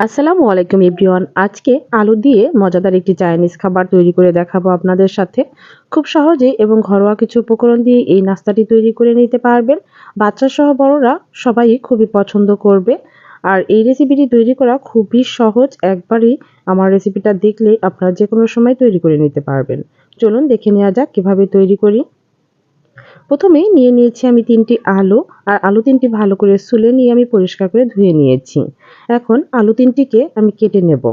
আসসালামু আলাইকুম এভরিওয়ান। আজকে আলু দিয়ে মজাদার একটি চাইনিজ খাবার তৈরি করে দেখাবো আপনাদের সাথে। খুব সহজে এবং ঘরোয়া কিছু উপকরণ দিয়ে এই নাস্তাটি তৈরি করে নিতে পারবেন। বাচ্চা সহ বড়রা সবাই খুবই পছন্দ করবে। আর এই রেসিপিটি তৈরি করা খুবই সহজ। একবারই আমার রেসিপিটা দেখলে আপনারা যে কোনো সময় তৈরি করে নিতে পারবেন। চলুন দেখে নেওয়া যাক কীভাবে তৈরি করি। প্রথমেই নিয়ে নিয়েছি আমি তিনটি আলু, আর আলু তিনটি ভালো করে সুলে নিয়ে আমি পরিষ্কার করে ধুয়ে নিয়েছি। এখন আলু তিনটিকে আমি কেটে নেব।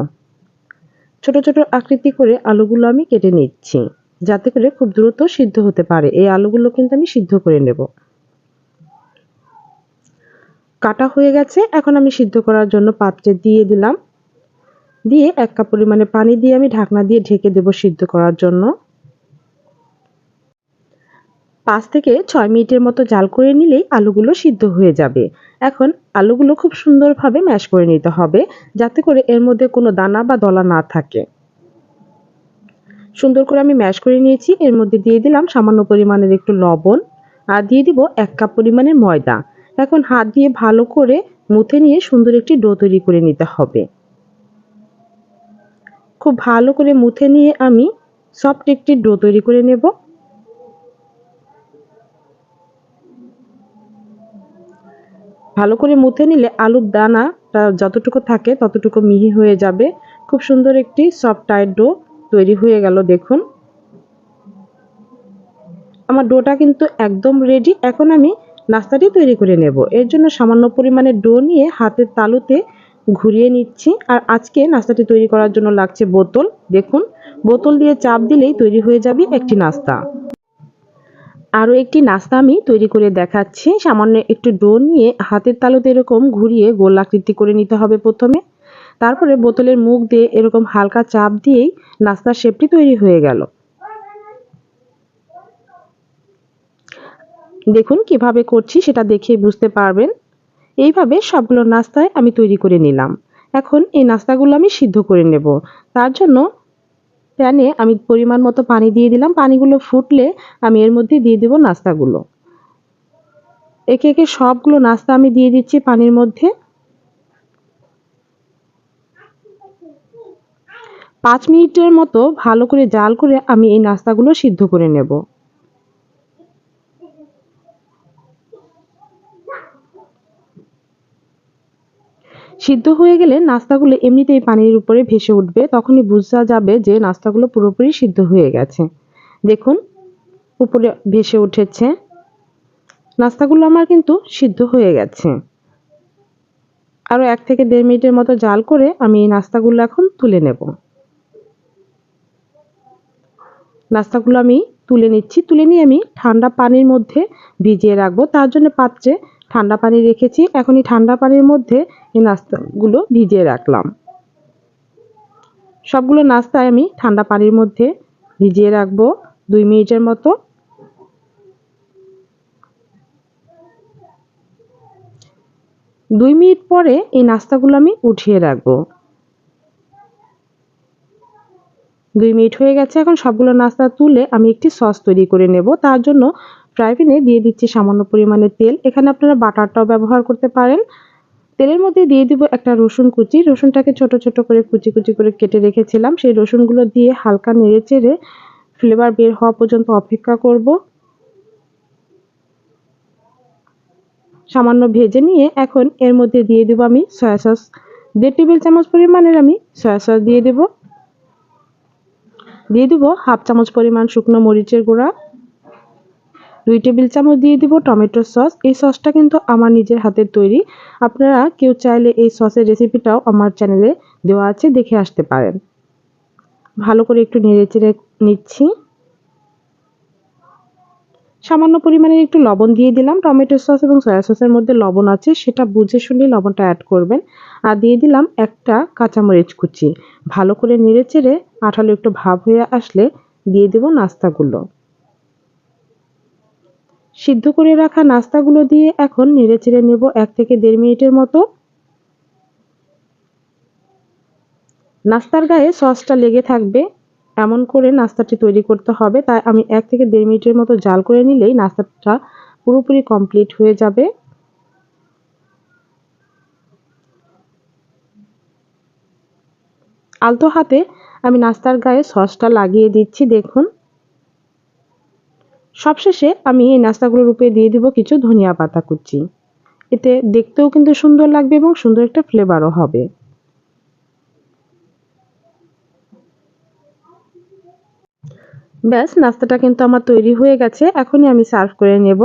ছোট ছোট আকৃতি করে আলুগুলো আমি কেটে নিচ্ছি, যাতে করে খুব দ্রুত সিদ্ধ হতে পারে। এই আলুগুলো কিন্তু আমি সিদ্ধ করে নেব। কাটা হয়ে গেছে, এখন আমি সিদ্ধ করার জন্য পাত্রে দিয়ে দিলাম। দিয়ে এক কাপ পরিমাণে পানি দিয়ে আমি ঢাকনা দিয়ে ঢেকে দেব সিদ্ধ করার জন্য। পাঁচ থেকে ছয় মিনিটের মতো জাল করে নিলেই আলুগুলো সিদ্ধ হয়ে যাবে। এখন আলুগুলো খুব সুন্দরভাবে ম্যাশ করে নিতে হবে, যাতে করে এর মধ্যে কোনো দানা বা দলা না থাকে। সুন্দর করে আমি ম্যাশ করে নিয়েছি, এর মধ্যে দিয়ে দিলাম সামান্য পরিমাণের একটু লবণ, আর দিয়ে দিব এক কাপ পরিমাণের ময়দা। এখন হাত দিয়ে ভালো করে মুথে নিয়ে সুন্দর একটি ডো তৈরি করে নিতে হবে। খুব ভালো করে মুথে নিয়ে আমি সফট একটি ডো তৈরি করে নেব। ভালো করে মুথে নিলে আলুর দানাটা যতটুকু থাকে ততটুকু মিহি হয়ে যাবে। খুব সুন্দর একটি সফট টাইট ডো তৈরি হয়ে গেল, দেখুন। আমার ডোটা কিন্তু একদম রেডি এখন আমি নাস্তাটি তৈরি করে নেব। এর জন্য সামান্য পরিমাণে ডো নিয়ে হাতের তালুতে ঘুরিয়ে নিচ্ছি। আর আজকে নাস্তাটি তৈরি করার জন্য লাগছে বোতল। দেখুন, বোতল দিয়ে চাপ দিলেই তৈরি হয়ে যাবে একটি নাস্তা। আরও একটি নাস্তা আমি তৈরি করে দেখাচ্ছি। সামান্য একটু ডো নিয়ে হাতের তালুতে এরকম ঘুরিয়ে গোল আকৃতি করে নিতে হবে প্রথমে। তারপরে বোতলের মুখ দিয়ে এরকম হালকা চাপ দিয়েই নাস্তার শেপটি তৈরি হয়ে গেল। দেখুন কীভাবে করছি সেটা দেখে বুঝতে পারবেন। এইভাবে সবগুলো নাস্তায় আমি তৈরি করে নিলাম। এখন এই নাস্তাগুলো আমি সিদ্ধ করে নেব। তার জন্য প্যানে আমি পরিমাণ মতো পানি দিয়ে দিলাম। পানিগুলো ফুটলে আমি এর মধ্যে দিয়ে দেবো নাস্তাগুলো। একে একে সবগুলো নাস্তা আমি দিয়ে দিচ্ছি পানির মধ্যে। পাঁচ মিনিটের মতো ভালো করে জাল করে আমি এই নাস্তাগুলো সিদ্ধ করে নেব। সিদ্ধ হয়ে গেলে নাস্তাগুলো এমনিতেই পানির উপরে ভেসে উঠবে, তখনই বোঝা যাবে যে নাস্তাগুলো পুরোপুরি সিদ্ধ হয়ে গেছে। দেখুন, উপরে ভেসে উঠেছে। নাস্তাগুলো আমার কিন্তু সিদ্ধ হয়ে গেছে। আরও এক থেকে দেড় মিনিটের মতো জাল করে আমি এই নাস্তাগুলো এখন তুলে নেব। নাস্তাগুলো আমি তুলে নিচ্ছি। তুলে নিয়ে আমি ঠান্ডা পানির মধ্যে ভিজিয়ে রাখব। তার জন্য পাত্রে ঠান্ডা পানি রেখেছি। এখনই ঠান্ডা পানির মধ্যে এই নাস্তাগুলো ভিজিয়ে রাখলাম। সবগুলো নাস্তায় আমি ঠান্ডা পানির মধ্যে ভিজিয়ে রাখব দুই মিনিটের মতো। দুই মিনিট পরে এই নাস্তাগুলো আমি উঠিয়ে রাখব। দুই মিনিট হয়ে গেছে, এখন সবগুলো নাস্তা তুলে আমি একটি সস তৈরি করে নেব। তার জন্য ফ্রাই প্যানে দিয়ে দিচ্ছি সামান্য পরিমাণে তেল। এখানে আপনারা বাটারটাও ব্যবহার করতে পারেন। তেলের মধ্যে দিয়ে দিব একটা রসুন কুচি। রসুনটাকে ছোট ছোট করে কুচি কুচি করে কেটে রেখেছিলাম। সেই রসুনগুলো দিয়ে হালকা নেড়ে চেড়ে ফ্লেভার বের হওয়া পর্যন্ত অপেক্ষা করব। সামান্য ভেজে নিয়ে এখন এর মধ্যে দিয়ে দেবো আমি সয়া সস দেড় টেবিল চামচ পরিমাণের আমি সয়া সস দিয়ে দেব। দিয়ে দেবো হাফ চামচ পরিমাণ শুকনো মরিচের গুঁড়া। দুই টেবিল চামচ দিয়ে দিব টমেটো সস। এই সসটা কিন্তু আমার নিজের হাতের তৈরি। আপনারা কেউ চাইলে এই সসের রেসিপিটাও আমার চ্যানেলে দেওয়া আছে, দেখে আসতে পারেন। ভালো করে একটু নেড়ে চেড়ে নিচ্ছি। সামান্য পরিমাণের একটু লবণ দিয়ে দিলাম। টমেটো সস এবং সয়া সসের মধ্যে লবণ আছে, সেটা বুঝে শুনে লবণটা অ্যাড করবেন। আর দিয়ে দিলাম একটা কাঁচামরিচ কুচি। ভালো করে নেড়ে চেড়ে আঠালো একটু ভাব হয়ে আসলে দিয়ে দেব নাস্তাগুলো। সিদ্ধ করে রাখা নাস্তাগুলো দিয়ে এখন নেড়ে চেড়ে নেব এক থেকে দেড় মিনিটের মতো। নাস্তার গায়ে সসটা লেগে থাকবে। এমন করে নাস্তাটি তৈরি করতে হবে। তাই আমি এক থেকে দেড় মিনিটের মতো জাল করে নিলেই নাস্তাটা পুরোপুরি কমপ্লিট হয়ে যাবে। আলতো হাতে আমি নাস্তার গায়ে সসটা লাগিয়ে দিচ্ছি, দেখুন। সবশেষে আমি এই নাস্তাগুলোর উপরে দিয়ে দিব কিছু ধনিয়া পাতা কুচি। এতে দেখতেও কিন্তু সুন্দর লাগবে এবং সুন্দর একটা ফ্লেভারও হবে। ব্যাস, নাস্তাটা কিন্তু আমার তৈরি হয়ে গেছে। এখনই আমি সার্ভ করে নেব।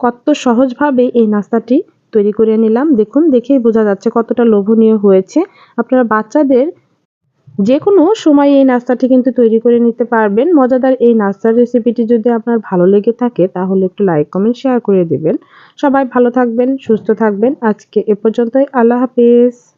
কত সহজভাবে এই নাস্তাটি তৈরি করে নিলাম। দেখুন, দেখেই বোঝা যাচ্ছে কতটা লোভনীয় হয়েছে। আপনারা বাচ্চাদের যে কোনো সময় এই নাস্তাটি কিন্তু তৈরি করে নিতে পারবেন। মজাদার এই নাস্তার রেসিপিটি যদি আপনার ভালো লেগে থাকে, তাহলে একটু লাইক কমেন্ট শেয়ার করে দেবেন। সবাই ভালো থাকবেন, সুস্থ থাকবেন। আজকে এ পর্যন্তই। আল্লাহ হাফিজ।